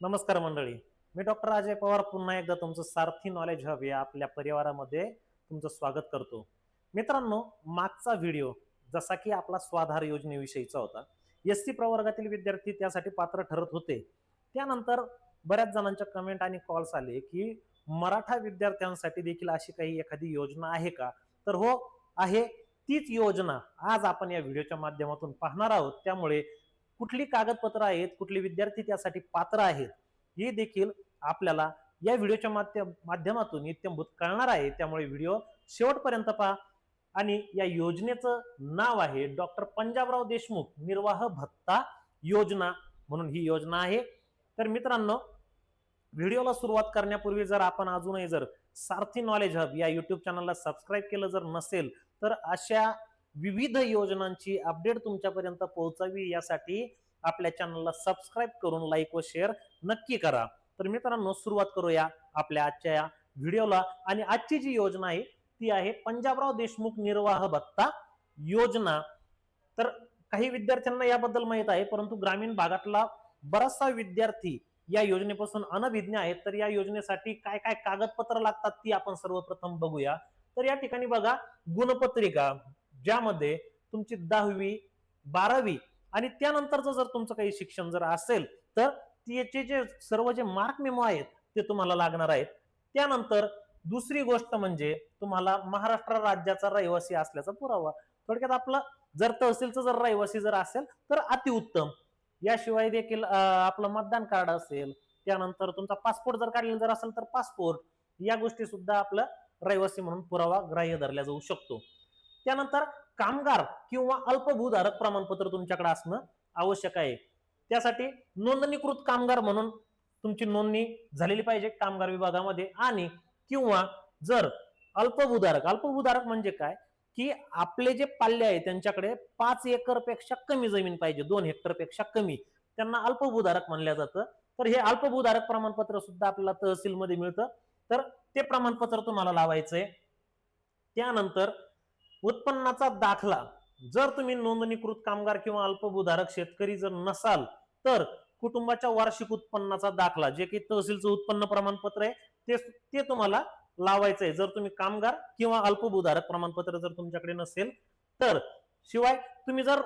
नमस्कार मंडळी. मी डॉक्टर अजय पवार. पुन्हा एकदा तुमचं सारथी नॉलेज हब या आपल्या परिवारामध्ये तुमचं स्वागत करतो. मित्रांनो मागचा व्हिडिओ जसा की आपला स्वाधार योजनेविषयीचा होता. एस सी प्रवर्गातील विद्यार्थी त्यासाठी पात्र ठरत होते. त्यानंतर बऱ्याच जणांच्या कमेंट आणि कॉल्स आले की मराठा विद्यार्थ्यांसाठी देखील अशी काही एखादी योजना आहे का? तर हो आहे तीच योजना. आज आपण या व्हिडिओच्या माध्यमातून पाहणार आहोत. त्यामुळे कुठली कागदपत्र आहेत कुठले विद्यार्थी त्यासाठी पात्र आहेत हे देखील आपल्याला या व्हिडिओच्या माध्यम माध्यमातून इत्यंभूत कळणार आहे. त्यामुळे व्हिडिओ शेवटपर्यंत पहा. आणि या योजनेचं नाव आहे डॉक्टर पंजाबराव देशमुख निर्वाह भत्ता योजना म्हणून ही योजना आहे. तर मित्रांनो व्हिडिओला सुरुवात करण्यापूर्वी जर आपण अजूनही जर सारथी नॉलेज हब या युट्यूब चॅनलला सबस्क्राईब केलं जर नसेल तर अशा विविध योजनांची अपडेट तुमच्यापर्यंत पोहोचावी यासाठी आपल्या चॅनलला सबस्क्राईब करून लाईक व शेअर नक्की करा. तर मित्रांनो सुरुवात करूया आपल्या आजच्या या व्हिडिओला आणि आजची जी योजना आहे ती आहे पंजाबराव देशमुख निर्वाह भत्ता योजना. तर काही विद्यार्थ्यांना याबद्दल माहीत आहे परंतु ग्रामीण भागातला बराचसा विद्यार्थी या योजनेपासून अनभिज्ञ आहेत. तर या योजनेसाठी काय काय कागदपत्र लागतात ती आपण सर्वप्रथम बघूया. तर या ठिकाणी बघा गुणपत्रिका. ज्यामध्ये तुमची दहावी बारावी आणि त्यानंतरचं जर तुमचं काही शिक्षण जर असेल तर त्याचे जे सर्व जे मार्क मेमो आहेत ते तुम्हाला लागणार आहेत. त्यानंतर दुसरी गोष्ट म्हणजे तुम्हाला महाराष्ट्र राज्याचा रहिवासी असल्याचा पुरावा. थोडक्यात आपलं जर तहसीलचं जर रहिवासी जर असेल तर अतिउत्तम. याशिवाय देखील आपलं मतदान कार्ड असेल त्यानंतर तुमचा पासपोर्ट जर काढलेला जर असेल तर पासपोर्ट. या गोष्टी सुद्धा आपलं रहिवासी म्हणून पुरावा ग्राह्य धरला जाऊ शकतो. त्यानंतर कामगार किंवा अल्पभूधारक प्रमाणपत्र तुमच्याकडे असणं आवश्यक आहे. त्यासाठी नोंदणीकृत कामगार म्हणून तुमची नोंदणी झालेली पाहिजे कामगार विभागामध्ये आणि किंवा जर अल्पभूधारक अल्पभूधारक म्हणजे काय? की आपले जे पाल्य आहे त्यांच्याकडे पाच एकरपेक्षा कमी जमीन पाहिजे दोन हेक्टरपेक्षा कमी. त्यांना अल्पभूधारक म्हणलं जातं. तर हे अल्पभूधारक प्रमाणपत्र सुद्धा आपल्याला तहसीलमध्ये मिळतं. तर ते प्रमाणपत्र तुम्हाला लावायचंय. त्यानंतर उत्पन्नाचा दाखला. जर तुम्ही नोंदणीकृत कामगार किंवा अल्पभूधारक शेतकरी जर नसाल तर कुटुंबाच्या वार्षिक उत्पन्नाचा दाखला जे की तहसीलचं उत्पन्न प्रमाणपत्र आहे ते ते तुम्हाला लावायचं आहे जर तुम्ही कामगार किंवा अल्पभूधारक प्रमाणपत्र जर तुमच्याकडे नसेल तर शिवाय तुम्ही जर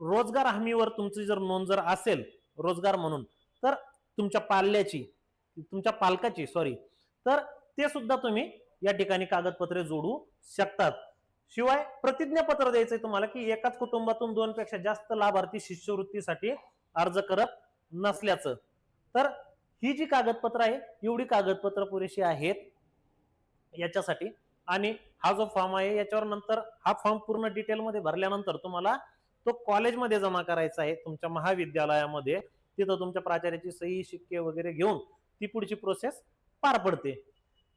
रोजगार हमीवर तुमची जर नोंद जर असेल रोजगार म्हणून तर तुमच्या पाल्याची तुमच्या पालकाची सॉरी तर ते सुद्धा तुम्ही या ठिकाणी कागदपत्रे जोडू शकतात. शिवाय प्रतिज्ञापत्र द्यायचंय तुम्हाला की एकाच कुटुंबातून दोन पेक्षा जास्त लाभार्थी शिष्यवृत्तीसाठी अर्ज करत नसल्याचं. तर ही जी कागदपत्र आहे एवढी कागदपत्र पुरेशी आहेत याच्यासाठी. आणि हा जो फॉर्म आहे याच्यावर नंतर हा फॉर्म पूर्ण डिटेलमध्ये भरल्यानंतर तुम्हाला तो कॉलेजमध्ये जमा करायचा आहे तुमच्या महाविद्यालयामध्ये. तिथं तुमच्या प्राचार्याची सही शिक्के वगैरे घेऊन ती पुढची प्रोसेस पार पडते.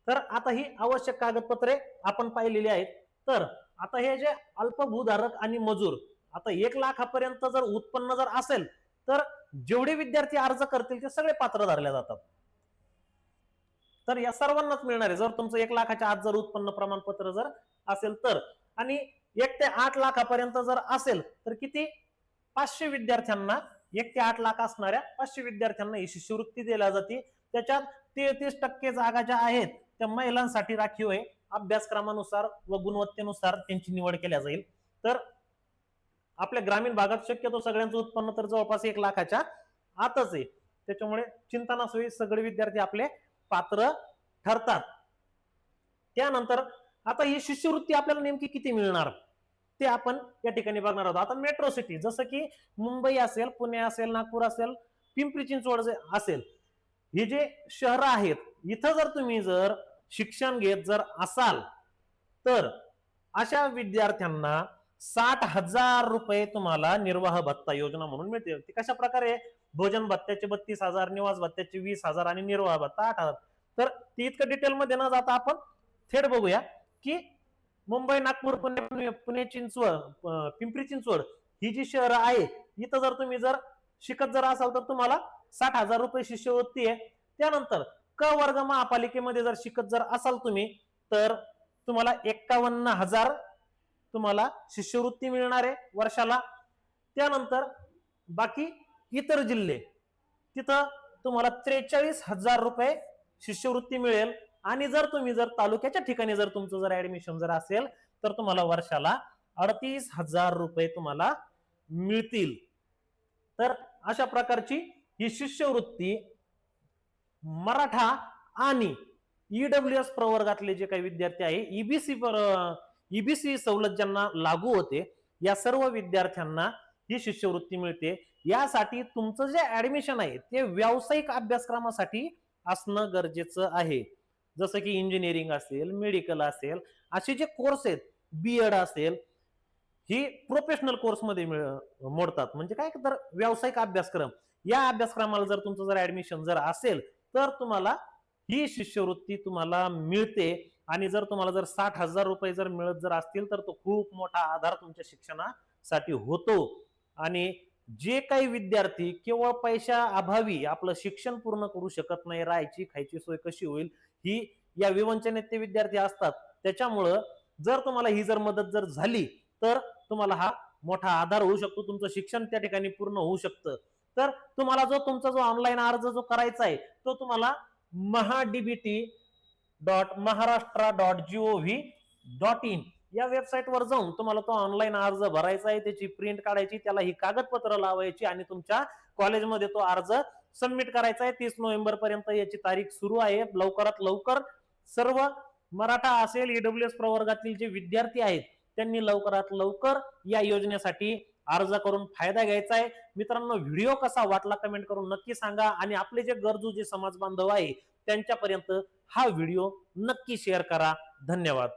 तर आता ही आवश्यक कागदपत्रे आपण पाहिलेली आहेत. तर आता हे जे अल्पभूधारक आणि मजूर आता एक लाखापर्यंत जर उत्पन्न जर असेल तर जेवढे विद्यार्थी अर्ज करतील ते सगळे पात्र धरले जातात. तर या सर्वांनाच मिळणार आहे. जर तुमचं एक लाखाच्या आत जर उत्पन्न प्रमाणपत्र जर असेल तर आणि एक ते आठ लाखापर्यंत जर असेल तर किती? पाचशे विद्यार्थ्यांना एक ते आठ लाख असणाऱ्या पाचशे विद्यार्थ्यांना ही शिष्यवृत्ती दिल्या जाते. त्याच्यात तेहतीस टक्के जागा ज्या आहेत त्या महिलांसाठी राखीव आहे. अभ्यासक्रमानुसार व गुणवत्तेनुसार त्यांची निवड केल्या जाईल. तर आपल्या ग्रामीण भागात शक्यतो सगळ्यांचं उत्पन्न तर जवळपास एक लाखाच्या आतच आहे. त्याच्यामुळे चिंता नसोई सगळे विद्यार्थी आपले पात्र ठरतात. त्यानंतर आता ही शिष्यवृत्ती आपल्याला नेमकी किती मिळणार? ते आपण या ठिकाणी बघणार आहोत. आता मेट्रो सिटी जसं की मुंबई असेल पुणे असेल नागपूर असेल पिंपरी चिंचवड असेल हे जे शहर आहेत इथं जर तुम्ही जर शिक्षण घेत जर असाल तर अशा विद्यार्थ्यांना साठ हजार रुपये तुम्हाला निर्वाह भत्ता योजना म्हणून मिळते ती कशा प्रकारे? भोजन भत्त्याचे बत्तीस हजार निवास भत्त्याचे वीस हजार आणि निर्वाह भत्ता आठ हजार. तर ती इतकं डिटेलमध्ये न जाता आपण थेट बघूया की मुंबई नागपूर पुणे पुणे चिंचवड पिंपरी चिंचवड ही जी शहरं आहे इथं जर तुम्ही जर शिकत जर असाल तर तुम्हाला साठ हजार रुपये शिष्यवृत्ती आहे. त्यानंतर क वर्ग महापालिकेमध्ये जर शिकत जर असाल तुम्ही तर तुम्हाला एक्कावन्न हजार तुम्हाला शिष्यवृत्ती मिळणार आहे वर्षाला. त्यानंतर बाकी इतर जिल्हे तिथं तुम्हाला त्रेचाळीस हजार रुपये शिष्यवृत्ती मिळेल. आणि जर तुम्ही जर तालुक्याच्या ठिकाणी जर तुमचं जर ऍडमिशन जर असेल तर तुम्हाला वर्षाला अडतीस हजार रुपये तुम्हाला मिळतील. तर अशा प्रकारची ही शिष्यवृत्ती मराठा आणि ईडब्ल्यू एस प्रवर्गातले जे काही विद्यार्थी आहे ईबीसी ईबीसी सवलत ज्यांना लागू होते या सर्व विद्यार्थ्यांना ही शिष्यवृत्ती मिळते. यासाठी तुमचं जे ऍडमिशन आहे ते व्यावसायिक अभ्यासक्रमासाठी असणं गरजेचं आहे. जसं की इंजिनिअरिंग असेल मेडिकल असेल असे जे कोर्स आहेत बी एड असेल ही प्रोफेशनल कोर्समध्ये मिळ- मोडतात. म्हणजे काय तर व्यावसायिक अभ्यासक्रम. या अभ्यासक्रमाला जर तुमचं जर ऍडमिशन जर असेल तर तुम्हाला ही शिष्यवृत्ती तुम्हाला मिळते. आणि जर तुम्हाला जर साठ हजार रुपये जर मिळत जर असतील तर तो खूप मोठा आधार तुमच्या शिक्षणासाठी होतो. आणि जे काही विद्यार्थी केवळ पैशा अभावी आपलं शिक्षण पूर्ण करू शकत नाही राहायची खायची सोय कशी होईल ही या विवंचनेत ते विद्यार्थी असतात. त्याच्यामुळं जर तुम्हाला ही जर मदत जर झाली तर तुम्हाला हा मोठा आधार होऊ शकतो. तुमचं शिक्षण त्या ठिकाणी पूर्ण होऊ शकतं. तर तुम्हाला जो तुमचा जो ऑनलाईन अर्ज जो करायचा आहे तो तुम्हाला MahaDBT dot Maharashtra dot GOV dot in या वेबसाईटवर जाऊन तुम्हाला तो ऑनलाईन अर्ज भरायचा आहे त्याची प्रिंट काढायची त्याला ही कागदपत्र लावायची आणि तुमच्या कॉलेजमध्ये तो अर्ज सबमिट करायचा आहे. तीस नोव्हेंबर पर्यंत याची तारीख सुरू आहे. लवकरात लवकर सर्व मराठा असेल ईडब्ल्यू एस प्रवर्गातील जे विद्यार्थी आहेत त्यांनी लवकरात लवकर या योजनेसाठी अर्ज करून फायदा घ्यायचा आहे. मित्रांनो व्हिडिओ कसा वाटला कमेंट करून नक्की सांगा आणि आपले जे गरजू जे समाज बांधव आहे त्यांच्यापर्यंत हा व्हिडिओ नक्की शेअर करा. धन्यवाद.